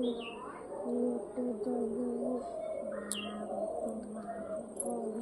তোমারা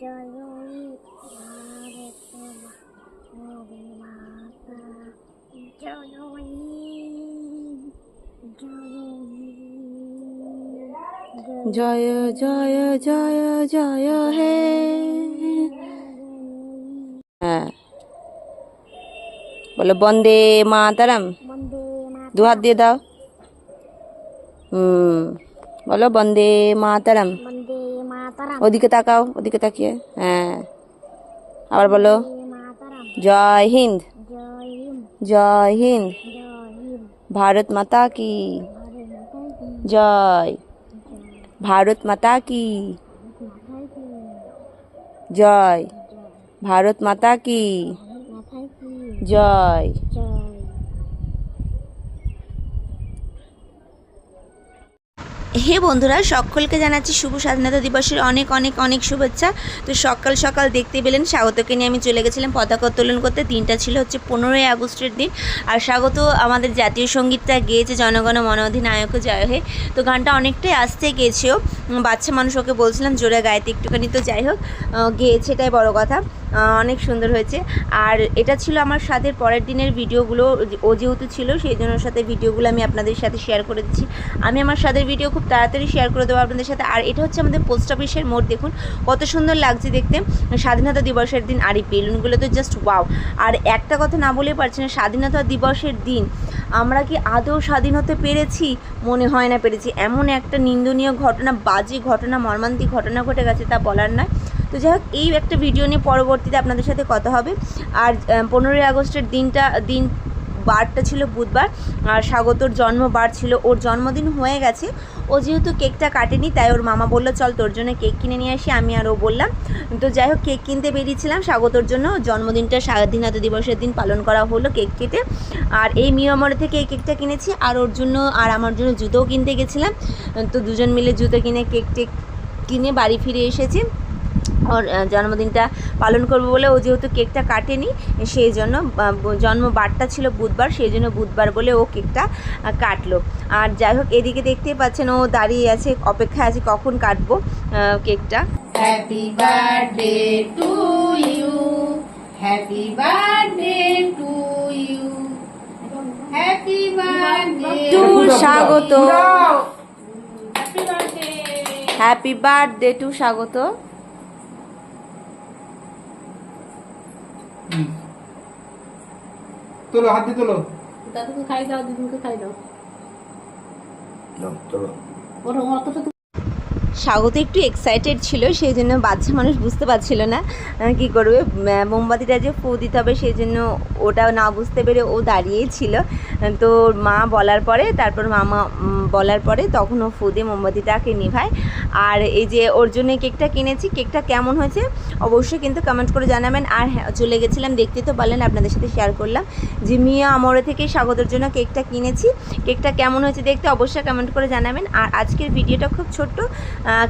জয়ী ভারত মরি মাতা জয়ী জয়ী জয় জয় জয় হে। হ্যাঁ। বলো, বন্দে মাতারাম। দু দিয়ে দাও। হুম, বলো, বন্দে মাতারাম। ওদিকে তাকাও ওদিকে তাকিয়ে হ্যাঁ আবার বলো বন্দে মাতারাম জয় হিন্দ জয় হিন্দ জয় হিন্দ জয় হিন্দ ভারত মাতা কি ভারত মাতা কি জয় ভারত মাতা কি মাথায় কি জয় ভারত মাতা কি মাথায় কি জয় জয় হে বন্ধুরা, সকলকে জানাচ্ছি শুভ স্বাধীনতা দিবসের অনেক অনেক অনেক শুভেচ্ছা। তো সকাল সকাল দেখতে পেলেন স্বাগতকে নিয়ে আমি চলে গেছিলাম পতাকা উত্তোলন করতে। দিনটা ছিল হচ্ছে পনেরোই আগস্টের দিন। আর স্বাগত আমাদের জাতীয় সঙ্গীতটা গেয়েছে জনগণ মন অধিনায়ক জয় হে তো গানটা অনেকটাই আসতে গেছেও। বাচ্চা মানুষ ওকে বলছিলাম, জোরে গাইতে একটুখানি। তো যাই হোক গেয়েছে এটাই বড় কথা। অনেক সুন্দর হয়েছে। আর এটা ছিল আমার সাথে পরের দিনের ভিডিওগুলো, ও যেহেতু ছিল, সেই জন্য সাথে ভিডিওগুলো আমি আপনাদের সাথে শেয়ার করে দিচ্ছি। আমি আমার সাথের ভিডিও খুব তাড়াতাড়ি শেয়ার করে দেবো আপনাদের সাথে। আর এটা হচ্ছে আমাদের পোস্ট অফিসের মোড়, দেখুন। কত সুন্দর লাগছে দেখতে। স্বাধীনতা দিবসের দিন, আর এই বেলুনগুলো তো জাস্ট ওয়াও আর একটা কথা না বলে পারছি না, স্বাধীনতা দিবসের দিন, আমরা কি আদৌ স্বাধীন হতে পেরেছি? মনে হয় না পেরেছি। এমন একটা নিন্দনীয় ঘটনা, বাজে ঘটনা, মর্মান্তিক ঘটনা ঘটে গেছে, তা বলার নয়। তো যাই হোক, এই একটা ভিডিও নিয়ে পরবর্তীতে আপনাদের সাথে কথা হবে। আর পনেরোই আগস্টের দিনটা, দিন বারটা ছিল বুধবার, আর স্বাগতর জন্মবার ছিল, ওর জন্মদিন হয়ে গেছে। ও যেহেতু কেকটা কাটেনি, তাই ওর মামা বলল, চল তোর জন্য কেক কিনে নিয়ে আসি, আমি আর ও বললাম। তো যাই হোক, কেক কিনতে বেরিয়েছিলাম স্বাগতর জন্য। জন্মদিনটা স্বাধীনতা দিবসের দিন পালন করা হলো কেক কেটে। আর এই মিয়ামরে থেকে এই কেকটা কিনেছি, আর ওর জন্য, আর আমার জন্য জুতোও কিনতে গেছিলাম। তো দুজন মিলে জুতো কিনে কেক টেক কিনে বাড়ি ফিরে এসেছি। ওর জন্মদিনটা পালন করব বলে ও যেহেতু কেকটা কাটেনি সেই জন্য জন্মবারটা ছিল বুধবার সেই জন্য বুধবার বলে ও কেকটা কাটলো আর যাই হোক এদিকে দেখতেই পাচ্ছেন ও দাঁড়িয়ে আছে অপেক্ষায় আছে কখন কাটবো কেকটা Happy birthday to you. Happy birthday to you. Happy birthday to Swagata. Happy birthday to Swagata তোলো হাত দিয়ে তোলো। দাদুকে খাই দাও দিদিকে খাই দাও। দাও, তোলো। ওর অতটা তো স্বাগত একটু এক্সাইটেড ছিল সেই জন্য বাচ্চা মানুষ বুঝতে পারছিল না কি করবে মোমবাতিটা যে ফু দিতে হবে সেই জন্য ওটা না বুঝতে পেরে ও দাঁড়িয়েই ছিল। তো মা বলার পরে, তারপর মামা বলার পরে তখন ও ফু দিয়ে মোমবাতিটাকে নিভায়। আর এই যে ওর জন্য কেকটা কিনেছি, কেকটা কেমন হয়েছে অবশ্যই কিন্তু কমেন্ট করে জানাবেন। আর হ্যাঁ চলে গেছিলাম, দেখতে তো পারলেন, আপনাদের সাথে শেয়ার করলাম যে মিয়া আমরে থেকে স্বাগতের জন্য কেকটা কিনেছি। কেকটা কেমন হয়েছে দেখতে অবশ্যই কমেন্ট করে জানাবেন। আর আজকের ভিডিওটা খুব ছোট্ট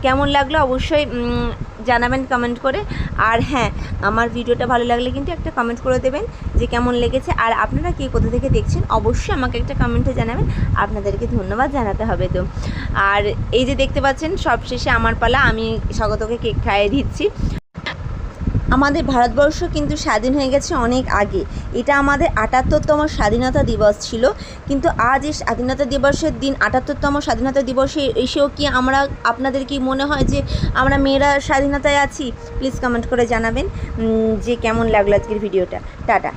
কেমন লাগল অবশ্যই জানাবেন কমেন্ট করে। আর হ্যাঁ আমার ভিডিওটা ভালো লাগলে কিন্তু একটা কমেন্ট করে দেবেন যে কেমন লেগেছে। আর আপনারা কে কোথা থেকে দেখছেন, অবশ্যই আমাকে একটা কমেন্টে জানাবেন। আপনাদেরকে ধন্যবাদ জানাতে হবে তো। আর এই যে দেখতে পাচ্ছেন, সবশেষে আমার পালা, আমি স্বাগতকে কেক খাইয়ে দিচ্ছি। আমাদের ভারতবর্ষ কিন্তু স্বাধীন হয়ে গেছে অনেক আগে। এটা আমাদের আটাত্তরতম স্বাধীনতা দিবস ছিল। কিন্তু আজ এই স্বাধীনতা দিবসের দিন, আটাত্তরতম স্বাধীনতা দিবসে এসেও কি আমরা, আপনাদের কি মনে হয় যে আমরা মেয়েরা স্বাধীনতায় আছি? প্লিজ কমেন্ট করে জানাবেন। যে কেমন লাগল আজকের ভিডিওটা। টাটা।